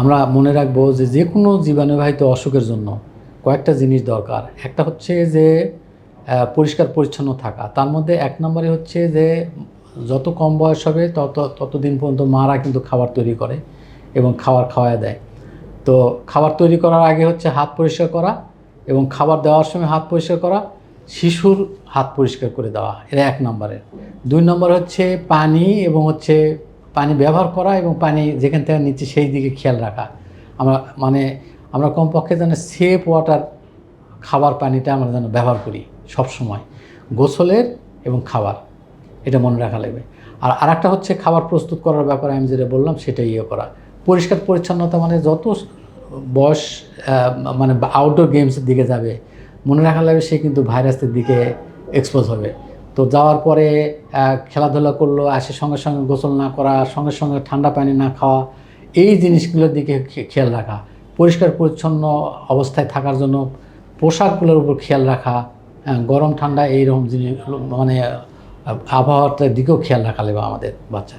আমরা মনে রাখব যে যে কোনো জীবাণুবাহিত অসুখের জন্য কয়েকটা জিনিস দরকার। একটা হচ্ছে যে পরিষ্কার পরিচ্ছন্ন থাকা। তার মধ্যে এক নম্বরে হচ্ছে যে, যত কম বয়স হবে, তত, ততদিন পর্যন্ত মারা কিন্তু খাবার তৈরি করে এবং খাবার খাওয়ায় দেয়। তো খাবার তৈরি করার আগে হচ্ছে হাত পরিষ্কার করা এবং খাবার দেওয়ার সময় হাত পরিষ্কার করা, শিশুর হাত পরিষ্কার করে দেওয়া। এটা এক নম্বরের। দুই নম্বর হচ্ছে পানি এবং হচ্ছে পানি ব্যবহার করা এবং পানি যেখান থেকে নিচ্ছে সেই দিকে খেয়াল রাখা। আমরা মানে আমরা কমপক্ষে যেন সেফ ওয়াটার খাবার পানিটা আমরা যেন ব্যবহার করি সব সময় গোসলের এবং খাবার, এটা মনে রাখা লাগবে। আর আরেকটা হচ্ছে খাবার প্রস্তুত করার ব্যাপারে আমি যেটা বললাম সেটা ইয়ে করা। পরিষ্কার পরিচ্ছন্নতা মানে যত বয়স মানে আউটডোর গেমসের দিকে যাবে, মনে রাখা লাগবে সে কিন্তু ভাইরাসের দিকে এক্সপোজ হবে। তো যাওয়ার পরে খেলাধুলা করল, আসে সঙ্গে সঙ্গে গোসল না করা, সঙ্গে সঙ্গে ঠান্ডা পানি না খাওয়া, এই জিনিসগুলোর দিকে খেয়াল রাখা। পরিষ্কার, পরিচ্ছন্ন অবস্থায় থাকার জন্য পোশাকগুলোর উপর খেয়াল রাখা গরম, ঠান্ডা, এইরকম জিনিস মানে আবহাওয়ার আবহাওয়াটার দিকেও খেয়াল রাখা লাগবে আমাদের বাচ্চা